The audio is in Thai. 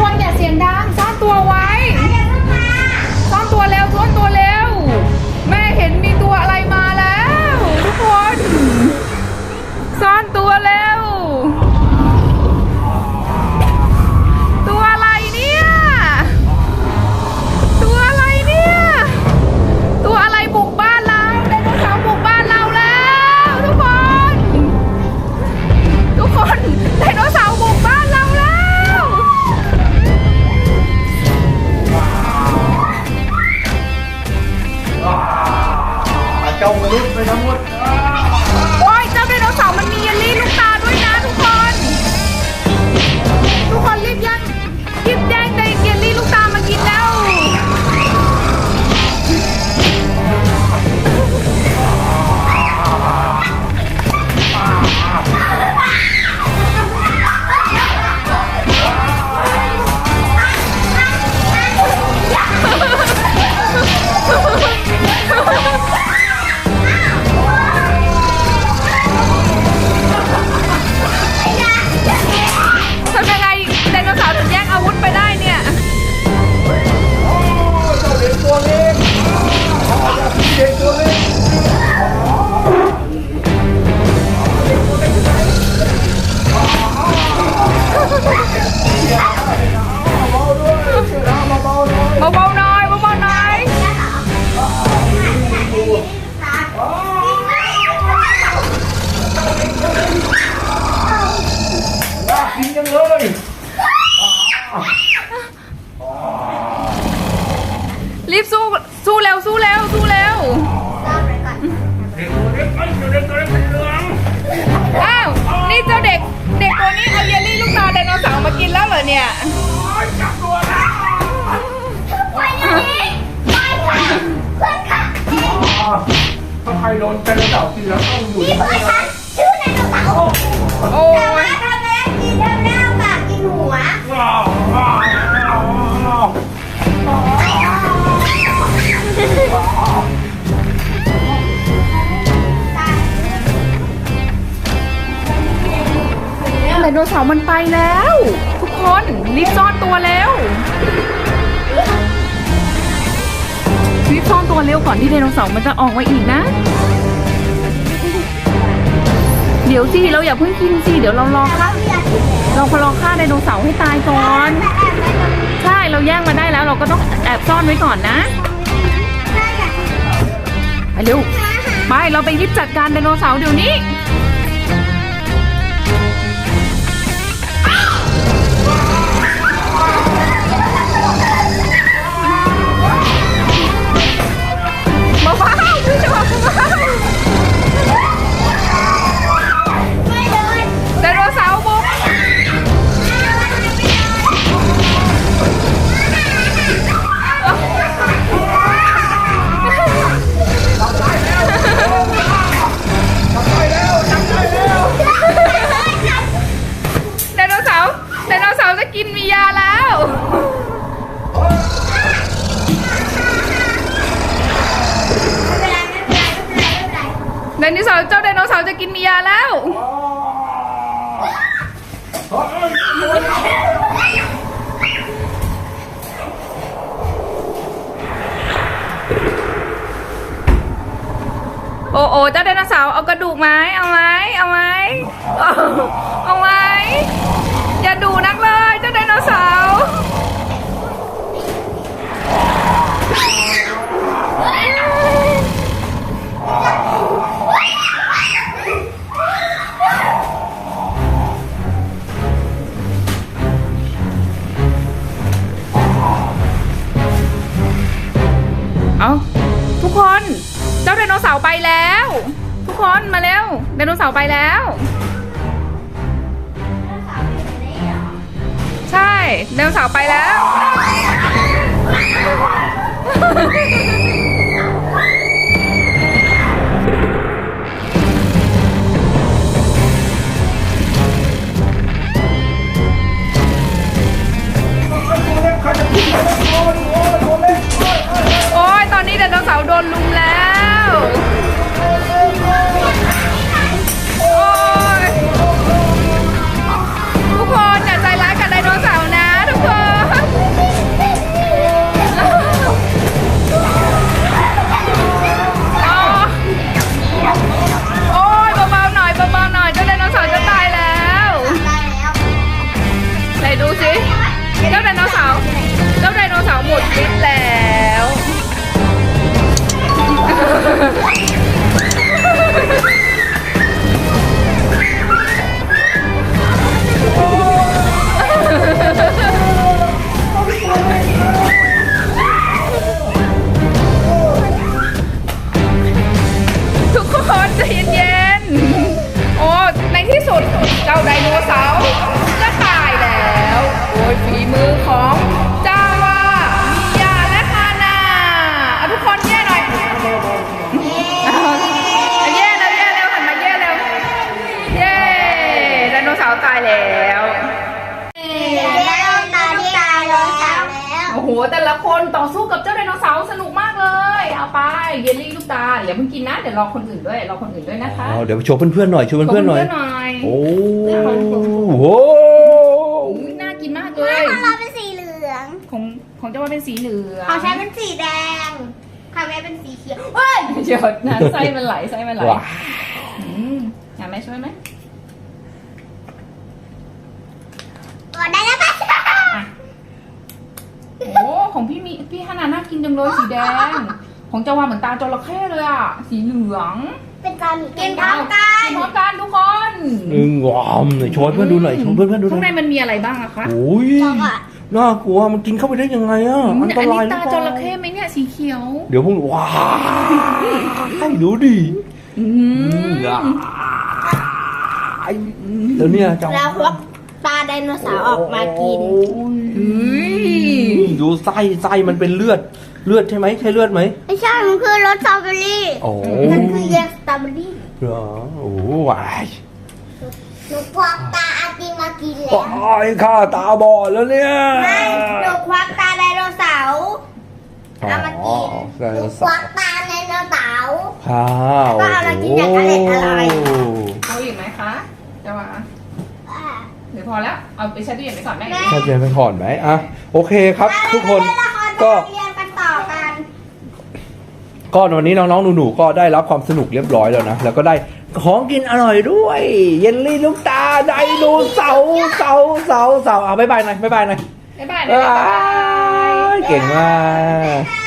คนอย่าเสียงดังซ่อนตัวไว้ซ่อนตัวเร็วซ่อนตัวเร็ว โดนเป็นเต่ากินแล้วต้องอยู่ที่ไหนโอ้ยว้าวว้าวว้าวไดโนเสาร์มันไปแล้ว ทุกคนรีบซ่อนตัวเร็วรีบซ่อนตัวเร็วก่อนที่ไดโนเสาร์มันจะออกมาอีกนะเดี๋ยวสิเราอย่าเพิ่งกินสิเดี๋ยวเรารอฆ่าเราพอรอฆ่าไดโนเสาร์ให้ตายก่อน ใช่เราแย่งมาได้แล้วเราก็ต้องแอบซ่อนไว้ก่อนนะไปเร็วไปเราไปรีบจัดการไดโนเสาร์เดี๋ยวนี้ กินมียาแล้วไดโนเสาร์เจ้าไดโนเสาร์จะกินมียาแล้วโอ้โอ้เจ้าไดโนเสาร์เอากระดูกไหมเอาไหมเอาไหมเอาเอาไหมอย่าดูนักเลย ไปแล้ว ทุกคนมาเร็วไดโนเสาร์ไปแล้ว ใช่ไดโนเสาร์ไปแล้ว ไดโนเสาร์เจ้าไดโนเสาร์หมดฤทธิ์แล้ว โอ้โห แต่ละคนต่อสู้กับเจ้าไดโนเสาร์สนุกมากเลย เอาไปเยลลี่ลูกตาอย่าเพิ่งกินนะเดี๋ยวรอคนอื่นด้วยรอคนอื่นด้วยนะคะอ๋อเดี๋ยวโชว์เพื่อนๆหน่อยโชว์เพื่อนๆหน่อยขบคุณหน่อยโอ้โหอุ๊ยน่ากินมากเลยของเราเป็นสีเหลืองของของเจ้าว่าเป็นสีเหลืองของฉันเป็นสีแดงของแม่เป็นสีเขียว เฮ้ยเดี๋ยวนะไส้มันไหลไส้มันไหลว้าอืมอยากแม่ช่วยไหม กดได้แล้วปะ อะโอ้ ของพี่มีพี่ฮานาน่ากินจังเลยสีแดง ของเจ้าว่าเหมือนตาจระเข้เลยอะ สีเหลืองเป็นจามีกินพร้อมกักินนพร้อมกันทุกคนหนึ่งวอมหน่อยโชว์ให้เพื่อนดูหน่อยโชว์เพื่อนๆดูหข้างในน่อยมันมีอะไรบ้างอะคะโอ้ยบอกอะน่ากลัวมันกินเข้าไปได้ยังไงอะอืมอันตอันรานี้ยหรือตาเปจล่าระเข้ไหมเนี่ยสีเขียวเดี๋ยวพวกว้าวให้ดูดิอืมแล้วเนี่ยเจ้าแล้วควักตาไดโนเสาร์ออกมากินเฮ้ยดู ไส้ไส้มันเป็นเลือดเลือดใช่ไหมใช่เลือดไหมไม่ใช่มันคือรสสตรอเบอรี่ โอ้มันคือเยลสตรอเบอรี่เหรอโอ้วายหนูควักตาอาติมากินแล้วโอ้ยข้าตาบอดแล้วเนี่ยไม่หนูควักตาไดโนเสาร์ อ๋อเอามากินไดหโนนูคเสาวักร์ตาไดโนเสาร์ ข้าวก็เอามากินอย่างอร่อยอร่อยเอาอีกไหมคะจะว่าอะหรือ พอแล้ว เอาไปแช่ตู้เย็นไปก่อนแม่แม่ ถ้าเจนไปก่อนไหมอะโอเคครับ ทุกคนแล้วเราก็ เรียนกันต่อกันก็วันนี้น้องๆหนูๆก็ได้รับความสนุกเรียบร้อยแล้วนะ แล้วก็ได้ของกินอร่อยด้วย เยลลี่ลูกตาไดโนเสาร์เสาร์เสาร์เสาร์อะบ๊ายบายหน่อยบ๊ายบายหน่อยบ๊ายบายบ๊ายบ๊ายบาบายยเก่งมาก